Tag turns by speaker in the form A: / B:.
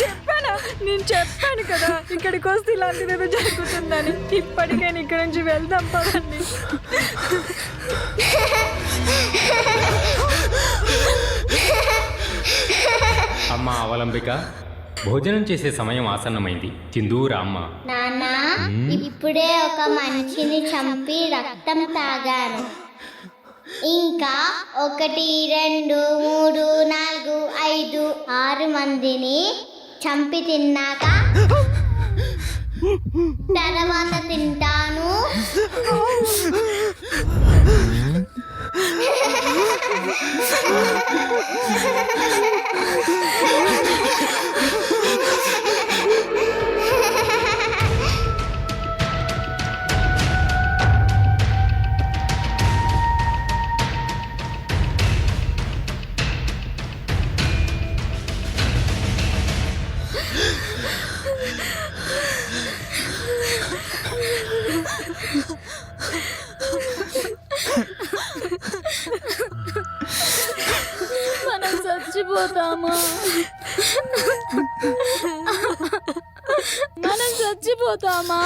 A: చెప్పానా? నేను చెప్పాను కదా ఇక్కడికి వస్తే ఇలాంటిది ఏదో జరుగుతుందని. ఇప్పటికైనా ఇక్కడి నుంచి వెళ్దాం పదండి.
B: అమ్మ అవలంబిక భోజనం చేసే సమయం ఆసన్నమైంది. తిందూ రామ్మ.
C: నాన్న ఇప్పుడే ఒక మనిషిని చంపి రక్తం తాగాను. ఇంకా ఒకటి రెండు మూడు నాలుగు ఆరు మందిని చంపి తిన్నాక తర్వాత తింటాను
D: చచ్చిపోతామా మనం చచ్చిపోతామా